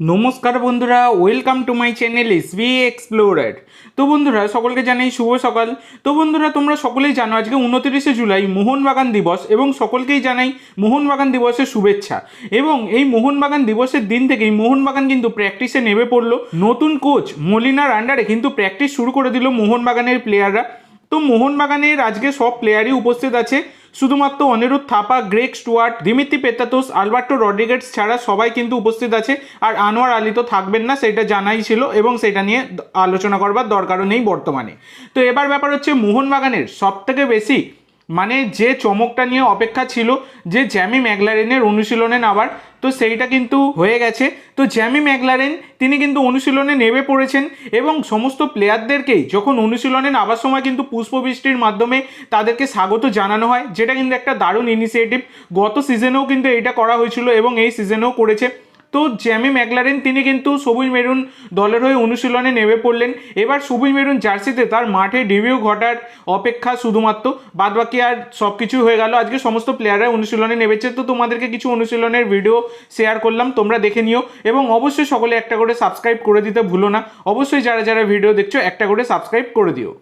নমস্কার বন্ধুরা welcome to my channel S B explorer তো বন্ধুরা, সকলকে জানাই শুভ সকাল। তো বন্ধুরা, তোমরা সকলেই জানো আজকে উনতিরিশে জুলাই মোহনবাগান দিবস এবং সকলকেই জানাই মোহনবাগান দিবসের শুভেচ্ছা। এবং এই মোহনবাগান দিবসের দিন থেকেই মোহনবাগান কিন্তু প্র্যাকটিসে নেমে পড়ল। নতুন কোচ মলিনার আন্ডারে কিন্তু প্র্যাকটিস শুরু করে দিল মোহনবাগানের প্লেয়াররা তো মোহনবাগানের আজকে সব প্লেয়ারই উপস্থিত আছে। শুধুমাত্র Anirudh Thapa Greg Stuart, Dimitri Petratos Alberto Rodriguez ছাড়া সবাই কিন্তু উপস্থিত আছে আর আনোয়ার আলী তো থাকবেন না, সেটা জানাই ছিল এবং সেটা নিয়ে আলোচনা করবার দরকারও নেই বর্তমানে। তো এবার ব্যাপার হচ্ছে মোহনবাগানের সবথেকে বেশি মানে যে চমকটা নিয়ে অপেক্ষা ছিল, যে জ্যামি ম্যাগলারেনের অনুশীলনে নামার তো সেইটা কিন্তু হয়ে গেছে। তো জ্যামি ম্যাগলারেন তিনি কিন্তু অনুশীলনে নেমে পড়েছেন এবং সমস্ত প্লেয়ারদেরকেই যখন অনুশীলনে নামার সময় কিন্তু পুষ্পবৃষ্টির মাধ্যমে তাদেরকে স্বাগত জানানো হয়, যেটা কিন্তু একটা দারুণ ইনিশিয়েটিভ গত সিজনেও কিন্তু এটা করা হয়েছিল এবং এই সিজনেও করেছে। তো জ্যামি ম্যাকলারেন, তিনি কিন্তু সবুজ মেরুন দলের হয়ে অনুশীলনে নেমে পড়লেন। এবার সবুজ মেরুন জার্সিতে তার মাঠে ডেবিউ ঘটার অপেক্ষা শুধুমাত্র। বাদবাকি আর সব কিছু হয়ে গেল। আজকে সমস্ত প্লেয়াররা অনুশীলনে নেমেছে। তো তোমাদেরকে কিছু অনুশীলনের ভিডিও শেয়ার করলাম, তোমরা দেখে নিও। এবং অবশ্যই সকলে একটা করে সাবস্ক্রাইব করে দিতে ভুলো না। অবশ্যই যারা যারা ভিডিও দেখছ, একটা করে সাবস্ক্রাইব করে দিও।